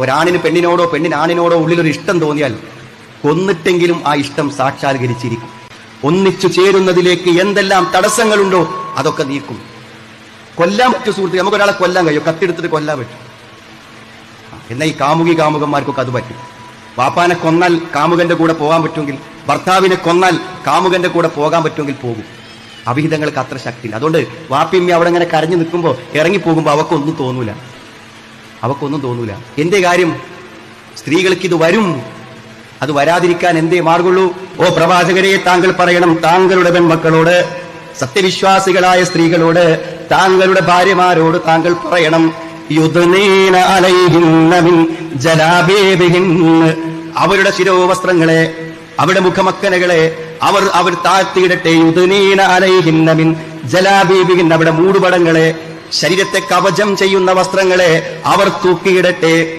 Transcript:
ഒരാണിന് പെണ്ണിനോടോ പെണ്ണിന് ആണിനോടോ ഉള്ളിലൊരു ഇഷ്ടം തോന്നിയാൽ കൊന്നിട്ടെങ്കിലും ആ ഇഷ്ടം സാക്ഷാത്കരിച്ചിരിക്കും. ഒന്നിച്ചു ചേരുന്നതിലേക്ക് എന്തെല്ലാം തടസ്സങ്ങളുണ്ടോ അതൊക്കെ നീക്കും. കൊല്ലാൻ പറ്റും സുഹൃത്തുക്കൾ നമുക്ക് ഒരാളെ കൊല്ലാൻ കഴിയും. കത്തെടുത്തിട്ട് കൊല്ലാൻ പറ്റും. എന്നാൽ ഈ കാമുകി കാമുകന്മാർക്കൊക്കെ അത് പറ്റും. വാപ്പാനെ കൊന്നാൽ കാമുകന്റെ കൂടെ പോകാൻ പറ്റുമെങ്കിൽ ഭർത്താവിനെ കൊന്നാൽ കാമുകന്റെ കൂടെ പോകാൻ പറ്റുമെങ്കിൽ പോകും. അവിഹിതങ്ങൾക്ക് അത്ര ശക്തിയില്ല. അതുകൊണ്ട് വാപ്പിയമ്മ അവിടെ ഇങ്ങനെ കരഞ്ഞു നിൽക്കുമ്പോൾ ഇറങ്ങി പോകുമ്പോൾ അവക്കൊന്നും തോന്നൂല. അവക്കൊന്നും തോന്നൂല. എന്തേ കാര്യം? സ്ത്രീകൾക്ക് ഇത് വരും. അത് വരാതിരിക്കാൻ എന്തേ മാർഗുള്ളൂ ഓ പ്രവാചകരെ താങ്കൾ പറയണം താങ്കളുടെ പെൺമക്കളോട് സത്യവിശ്വാസികളായ സ്ത്രീകളോട് താങ്കളുടെ ഭാര്യമാരോട് താങ്കൾ പറയണം. അവരുടെ ശിരോവസ്ത്രങ്ങളെ അവരുടെ മുഖമക്കനകളെ അവർ അവർ താഴ്ത്തിയിടട്ടെ. യുദ്നീന അലൈഹിന്നമിൻ ജലാബേബിഹിൻ. അവരുടെ മൂടുപടങ്ങളെ ശരീരത്തെ കവചം ചെയ്യുന്ന വസ്ത്രങ്ങളെ അവർ തൂക്കിയിടട്ടെ.